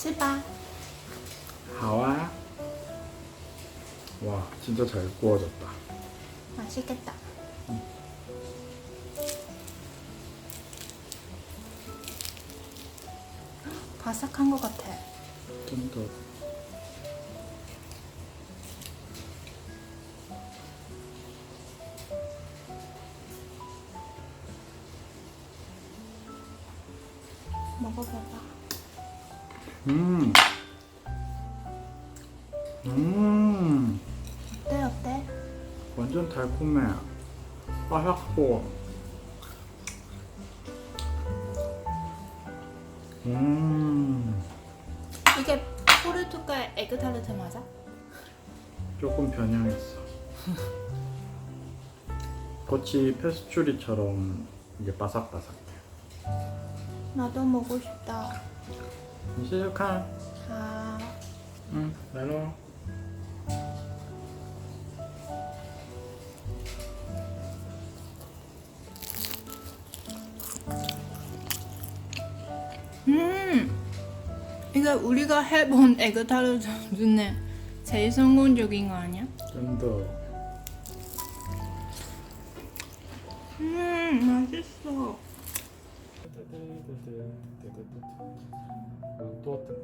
吃吧。 하와. 와, 진짜 잘 구워졌다. 맛있겠다. 바삭한 것 같아. 좀 더. 먹어봐봐. 음. 음. 어때 어때? 완전 달콤해. 바삭고. 음. 이게 포르투갈 에그타르트 맞아? 조금 변형했어. 겉이 페스츄리처럼 이게 바삭바삭해. 나도 먹고 싶다. 시작한. 아. 음, 이게 우리가 해본 에그타르트 중에 제일 성공적인 거 아니야? 좀 더. 음, 맛있어. 또 어떠네?